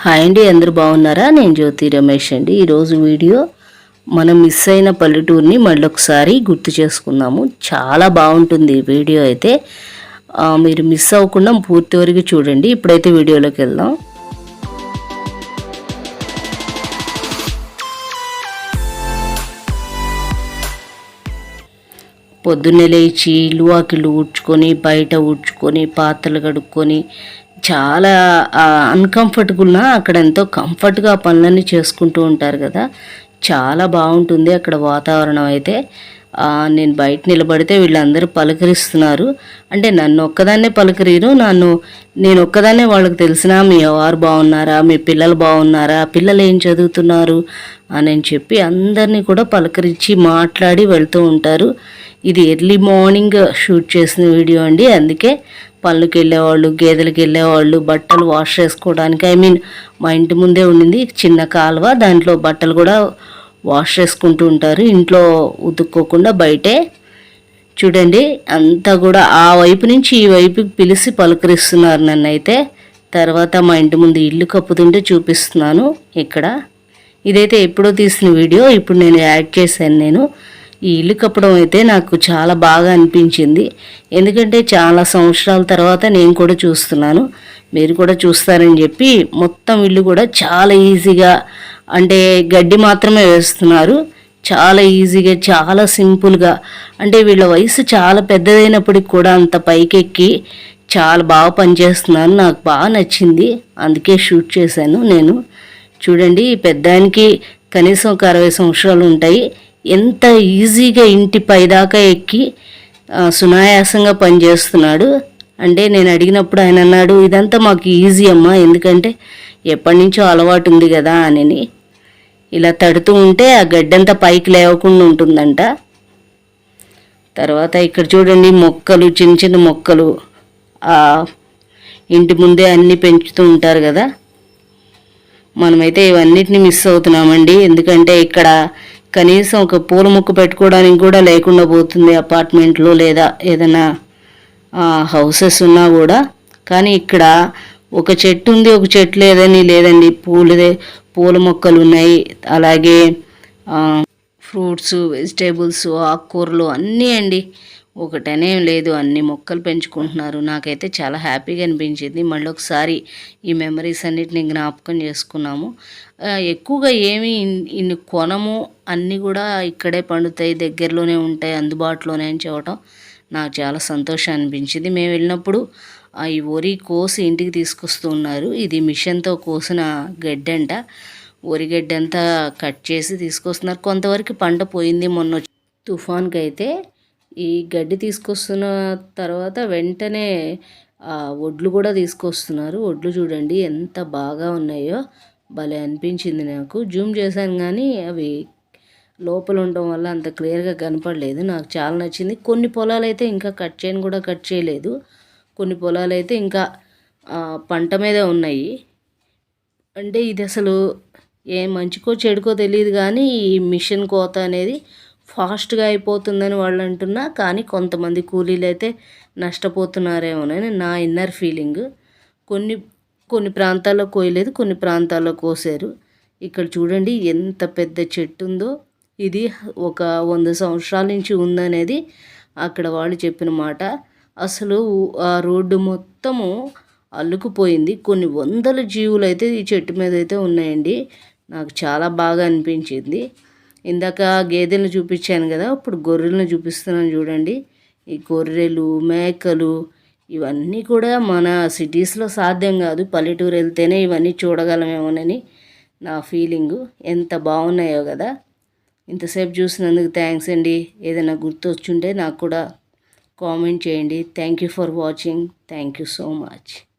Hi అండి అందరూ బాగున్నారా? నేను జ్యోతి రమేష్ అండి. ఈరోజు వీడియో మనం మిస్ అయిన పల్లెటూరుని మళ్ళీ ఒకసారి గుర్తు చేసుకుందాము. చాలా బాగుంటుంది వీడియో అయితే. మీరు మిస్ అవ్వకుండా పూర్తి వరకు చూడండి. ఇప్పుడైతే వీడియోలోకి వెళ్దాం. పొద్దున్నే లేచి ఇల్లు వాకిళ్ళు ఊడ్చుకొని బయట ఊడ్చుకొని పాత్రలు కడుక్కొని చాలా అన్కంఫర్టబుల్నా అక్కడ ఎంతో కంఫర్ట్గా పనులన్నీ చేసుకుంటూ ఉంటారు కదా. చాలా బాగుంటుంది అక్కడ వాతావరణం అయితే. నేను బయట నిలబడితే వీళ్ళందరూ పలకరిస్తున్నారు. అంటే నన్ను ఒక్కదాన్నే పలకరీరు నన్ను నేను ఒక్కదాన్నే వాళ్ళకి తెలిసినా మీ వారు బాగున్నారా మీ పిల్లలు బాగున్నారా పిల్లలు ఏం చదువుతున్నారు అని చెప్పి అందరినీ కూడా పలకరించి మాట్లాడి వెళ్తూ ఉంటారు. ఇది ఎర్లీ మార్నింగ్ షూట్ చేసిన వీడియో అండి. అందుకే పళ్ళకి వెళ్ళేవాళ్ళు గేదెలకు వెళ్ళేవాళ్ళు బట్టలు వాష్ చేసుకోవడానికి ఐ మీన్ మా ఇంటి ముందే ఉండింది చిన్న కాలువ. దాంట్లో బట్టలు కూడా వాష్ చేసుకుంటూ ఉంటారు. ఇంట్లో ఉతుక్కోకుండా బయటే. చూడండి అంతా కూడా ఆ వైపు నుంచి ఈ వైపుకి పిలిచి పలకరిస్తున్నారు నన్ను అయితే తర్వాత మా ఇంటి ముందు ఇల్లు కప్పుతుంటే చూపిస్తున్నాను ఇక్కడ. ఇదైతే ఎప్పుడో తీసిన వీడియో. ఇప్పుడు నేను యాడ్ చేశాను నేను. ఈ ఇల్లు కప్పడం అయితే నాకు చాలా బాగా అనిపించింది. ఎందుకంటే చాలా సంవత్సరాల తర్వాత నేను కూడా చూస్తున్నాను. మీరు కూడా చూస్తారని చెప్పి మొత్తం ఇల్లు కూడా చాలా ఈజీగా అంటే గడ్డి మాత్రమే వేస్తున్నారు. చాలా ఈజీగా చాలా సింపుల్గా. అంటే వీళ్ళ వయసు చాలా పెద్దదైనప్పటికి కూడా అంత పైకెక్కి చాలా బాగా పనిచేస్తున్నాను నాకు బాగా నచ్చింది. అందుకే షూట్ చేశాను నేను. చూడండి ఈ పెద్దానికి కనీసం ఒక అరవై సంవత్సరాలు ఉంటాయి. ఎంత ఈజీగా ఇంటి పైదాకా ఎక్కి సునాయాసంగా పనిచేస్తున్నాడు. అంటే నేను అడిగినప్పుడు ఆయన అన్నాడు ఇదంతా మాకు ఈజీ అమ్మా ఎందుకంటే ఎప్పటి నుంచో అలవాటు ఉంది కదా అని ఇలా తడుతూ ఉంటే ఆ గడ్డంతా పైకి లేవకుండా ఉంటుందంట. తర్వాత ఇక్కడ చూడండి మొక్కలు చిన్న చిన్న మొక్కలు. ఇంటి ముందే అన్నీ పెంచుతూ ఉంటారు కదా. మనమైతే ఇవన్నిటిని మిస్ అవుతున్నామండి. ఎందుకంటే ఇక్కడ కనీసం ఒక పూల మొక్క పెట్టుకోవడానికి కూడా లేకుండా పోతుంది అపార్ట్మెంట్లో లేదా ఏదైనా హౌసెస్ ఉన్నా కూడా. కానీ ఇక్కడ ఒక చెట్టు ఉంది ఒక చెట్టు లేదని లేదండి. పూలదే పూల మొక్కలు ఉన్నాయి. అలాగే ఫ్రూట్స్ వెజిటేబుల్స్ ఆకుకూరలు అన్నీ అండి. ఒకటనేం లేదు. అన్ని మొక్కలు పెంచుకుంటున్నారు. నాకైతే చాలా హ్యాపీగా అనిపించింది. మళ్ళీ ఒకసారి ఈ మెమరీస్ అన్నిటిని జ్ఞాపకం చేసుకున్నాము. ఎక్కువగా ఏమి ఇన్ని కొనము అన్నీ కూడా ఇక్కడే పండుతాయి దగ్గరలోనే ఉంటాయి అందుబాటులోనే అని చెప్పడం నాకు చాలా సంతోషం అనిపించింది. మేము వెళ్ళినప్పుడు ఆ, ఈ వరి కోసి ఇంటికి తీసుకొస్తూ ఉన్నారు. ఇది మిషన్తో కోసిన గడ్డంట. వరి గడ్డి కట్ చేసి తీసుకొస్తున్నారు. కొంతవరకు పంట పోయింది మొన్న తుఫాన్కి అయితే ఈ గడ్డి తీసుకొస్తున్న తర్వాత వెంటనే వడ్లు కూడా తీసుకొస్తున్నారు. వడ్లు చూడండి ఎంత బాగా ఉన్నాయో. భలే అనిపించింది నాకు. జూమ్ చేశాను కానీ అవి లోపల ఉండడం వల్ల అంత క్లియర్గా కనపడలేదు. నాకు చాలా నచ్చింది. కొన్ని పొలాలు అయితే ఇంకా కట్ చేయని కూడా కట్ చేయలేదు. కొన్ని పొలాలు అయితే ఇంకా పంట మీదే ఉన్నాయి. అంటే ఇది అసలు ఏ మంచికో చెడుకో తెలియదు కానీ ఈ మిషన్ కోత అనేది ఫాస్ట్గా అయిపోతుందని వాళ్ళు అంటున్నా కానీ కొంతమంది కూలీలు అయితే నష్టపోతున్నారేమోనని నా ఇన్నర్ ఫీలింగ్. కొన్ని కొన్ని ప్రాంతాల్లో కోయలేదు కొన్ని ప్రాంతాల్లో కోసారు. ఇక్కడ చూడండి ఎంత పెద్ద చెట్టు ఉందో ఇది ఒక వంద సంవత్సరాల నుంచి ఉందనేది అక్కడ వాళ్ళు చెప్పిన మాట. అసలు ఆ రోడ్డు మొత్తము అల్లుకుపోయింది. కొన్ని వందల జీవులు అయితే ఈ చెట్టు మీద అయితే ఉన్నాయండి. నాకు చాలా బాగా అనిపించింది. ఇందాక గేదెలను చూపించాను కదా ఇప్పుడు గొర్రెలను చూపిస్తున్నాను చూడండి. ఈ గొర్రెలు మేకలు ఇవన్నీ కూడా మన సిటీస్లో సాధ్యం కాదు. పల్లెటూరు వెళ్తేనే ఇవన్నీ చూడగలమేమోనని నా ఫీలింగు. ఎంత బాగున్నాయో కదా. ఇంతసేపు చూసినందుకు థ్యాంక్స్ అండి. ఏదైనా గుర్తొచ్చుంటే నాకు కూడా కామెంట్ చేయండి. Thank you for watching. Thank you so much.